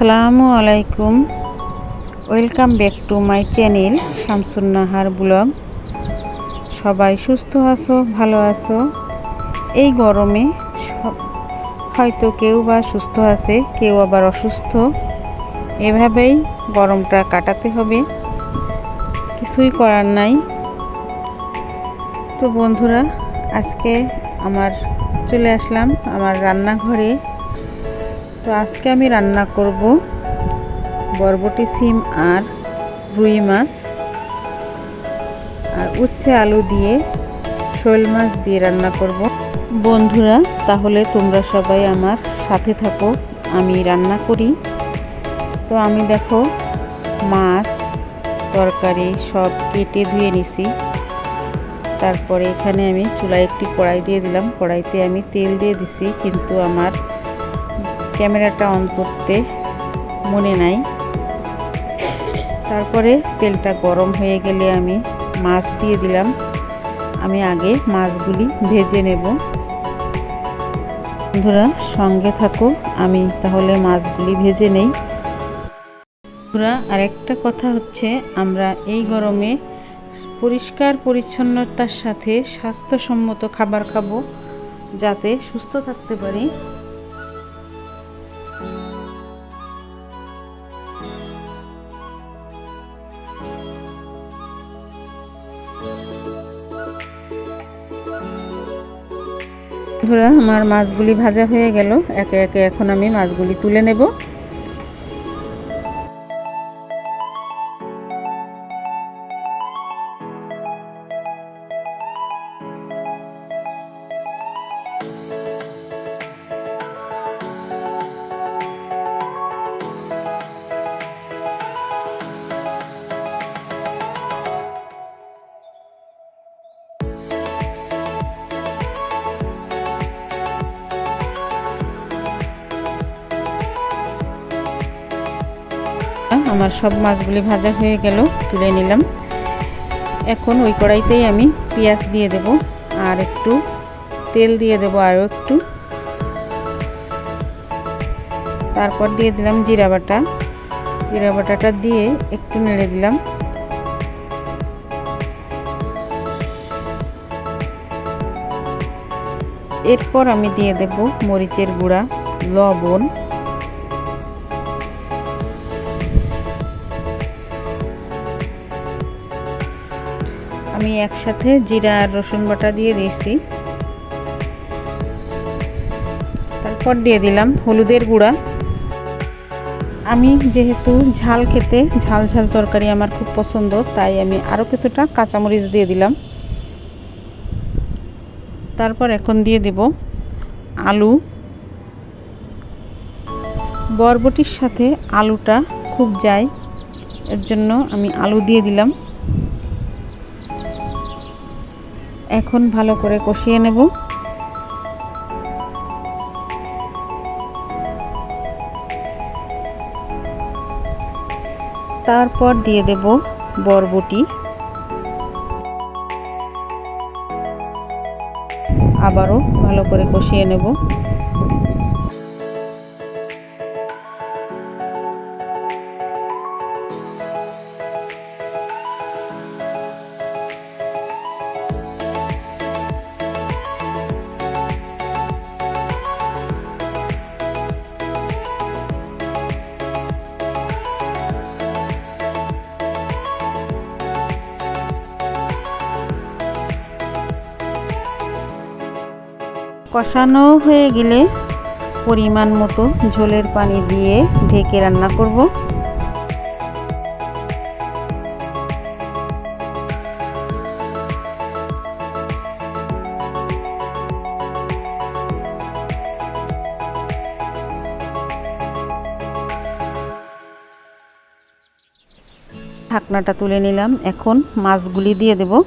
আসসালামু আলাইকুম। Welcome back to my channel Shamsunnahar blog. সবাই সুস্থ আছো, ভালো আছো? এই গরমে হয়তো কেউ বা সুস্থ আছে, কেউ আবার অসুস্থ। এভাবেই গরমটা কাটাতে হবে। কিছুই করার নাই। তো বন্ধুরা, আজকে আমার চলে আসলাম আমার রান্নাঘরে। তো আজকে আমি রান্না করব বরবটি সিম আর রুই মাছ আর উচ্ছে আলু দিয়ে শোল মাছ দিয়ে রান্না করব। বন্ধুরা, তাহলে তোমরা সবাই আমার সাথে থাকো, আমি রান্না করি। তো আমি দেখো মাছ, তরকারি সব কেটে ধুয়ে নিছি। তারপরে এখানে আমি চুলায় একটি কড়াই দিয়ে দিলাম। কড়াইতে আমি তেল দিয়ে দিছি, কিন্তু আমার ক্যামেরাটা অন করতে মনে নাই। তারপরে তেলটা গরম হয়ে গেলে আমি মাছ দিয়ে দিলাম। আমি আগে মাছগুলি ভেজে নেব। বন্ধুরা, সঙ্গে থাকো, আমি তাহলে মাছগুলি ভেজে নেই। বন্ধুরা, আরেকটা কথা হচ্ছে, আমরা এই গরমে পরিষ্কার পরিচ্ছন্নতার সাথে স্বাস্থ্যসম্মত খাবার খাব, যাতে সুস্থ থাকতে পারি। বন্ধুরা আমার মাছগুলি ভাজা হয়ে গেল। একে একে এখন আমি মাছগুলি তুলে নেব। আমার সব মাছগুলি ভাজা হয়ে গেল, তুলে নিলাম। এখন ওই কড়াইতেই আমি পেঁয়াজ দিয়ে দেব আর একটু তেল দিয়ে দেব আরও একটু। তারপর দিয়ে দিলাম জিরা বাটা। জিরা বাটাটা দিয়ে একটু নেড়ে দিলাম। এরপর আমি দিয়ে দেব মরিচের গুঁড়া, লবণ। আমি একসাথে জিরা আর রসুন বাটা দিয়ে দিয়েছি। তারপর দিয়ে দিলাম হলুদের গুঁড়া। আমি যেহেতু ঝাল খেতে ঝাল ঝাল তরকারি আমার খুব পছন্দ, তাই আমি আরও কিছুটা কাঁচামরিচ দিয়ে দিলাম। তারপর এখন দিয়ে দেব আলু। বরবটির সাথে আলুটা খুব যায়, এর জন্য আমি আলু দিয়ে দিলাম। এখন ভালো করে কষিয়ে নেব। তারপর দিয়ে দেব বরবটি। আবারও ভালো করে কষিয়ে নেব। কষানো হয়ে গেলে পরিমাণ মতো ঝোলের পানি দিয়ে ঢেকে রান্না করব। ঢাকনাটা তুলে নিলাম। এখন মাছগুলি দিয়ে দেবো।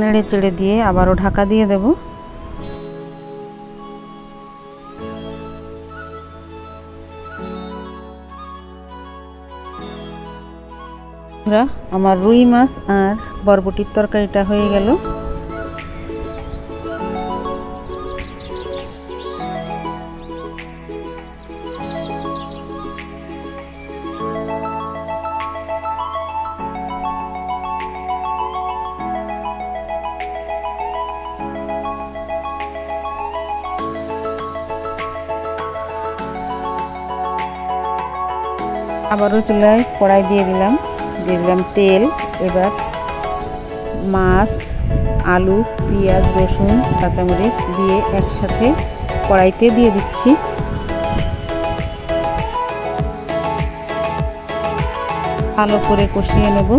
নেড়ে চেড়ে দিয়ে আবারও ঢাকা দিয়ে দেব। আমার রুই মাছ আর বরবটির তরকারিটা হয়ে গেল। আবারও চুলায় কড়াই দিয়ে দিলাম। দিয়ে দিলাম তেল। এবার মাছ, আলু, পেঁয়াজ, রসুন, কাঁচামরিচ দিয়ে একসাথে কড়াইতে দিয়ে দিচ্ছি। ভালো করে কষিয়ে নেব।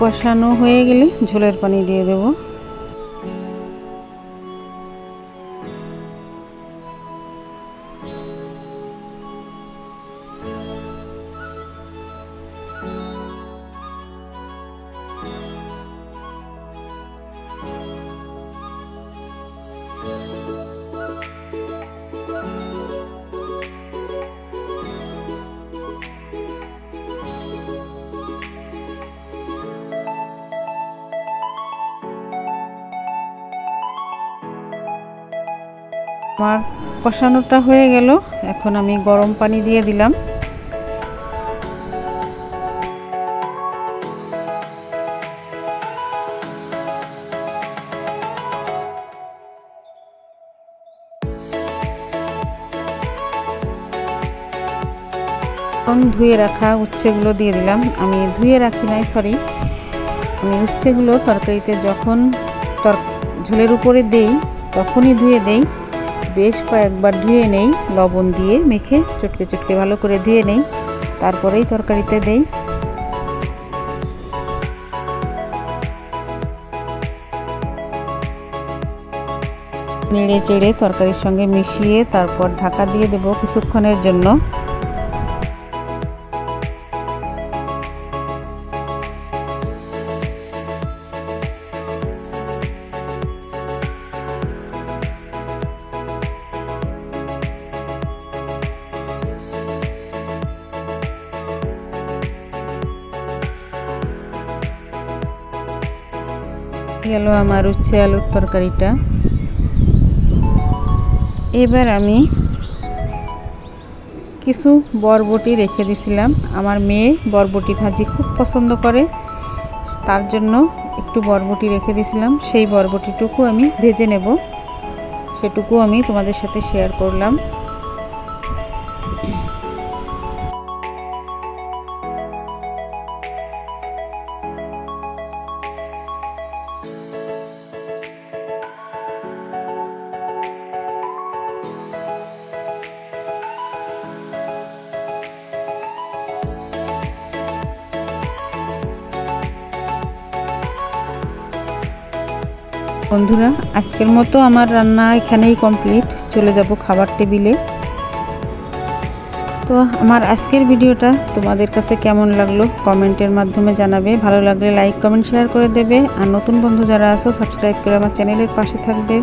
কষানো হয়ে গেলে ঝোলের পানি দিয়ে দেব। আমার কষানোটা হয়ে গেল। এখন আমি গরম পানি দিয়ে দিলাম। এখন ধুয়ে রাখা উচ্ছেগুলো দিয়ে দিলাম। আমি ধুয়ে রাখি নাই সরি আমি উচ্ছেগুলো তরকারিতে যখন তর ঝোলের উপরে দেই, তখনই ধুয়ে দেই। বেশ কয়েকবার ধুয়ে নেই, লবণ দিয়ে মেখে চটকে চটকে ভালো করে ধুয়ে নেই, তারপরেই তরকারিতে দেই। নেড়ে চেড়ে তরকারির সঙ্গে মিশিয়ে তারপর ঢাকা দিয়ে দেবো কিছুক্ষণের জন্য। গেল আমার উচ্ছে আলুর তরকারিটা। এবার আমি কিছু বরবটি রেখে দিছিলাম। আমার মেয়ে বরবটি ভাজি খুব পছন্দ করে, তার জন্য একটু বরবটি রেখে দিছিলাম। সেই বরবটিটুকু আমি ভেজে নেব। সেটুকু আমি তোমাদের সাথে শেয়ার করলাম। বন্ধুরা, আজকের মতো আমার রান্না এখানেই কমপ্লিট চলে যাব খাবার টেবিলে। তো আমার আজকের ভিডিওটা তোমাদের কাছে কেমন লাগল কমেন্টের মাধ্যমে জানাবে। ভালো লাগলে লাইক, কমেন্ট, শেয়ার করে দেবে। আর নতুন বন্ধু যারা আছো সাবস্ক্রাইব করে আমার চ্যানেলের পাশে থাকবে।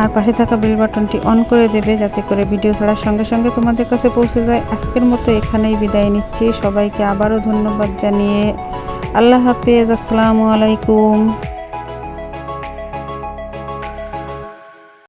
আর পাশে থাকা বেল বাটনটি অন করে দেবে যাতে করে ভিডিও ছাড়ার সঙ্গে সঙ্গে তোমাদের কাছে পৌঁছে যায়। আজকের মতো এখানেই বিদায় নিচ্ছি। সবাইকে আবারও ধন্যবাদ জানিয়ে আল্লাহ হাফেজ। আসসালামু আলাইকুম।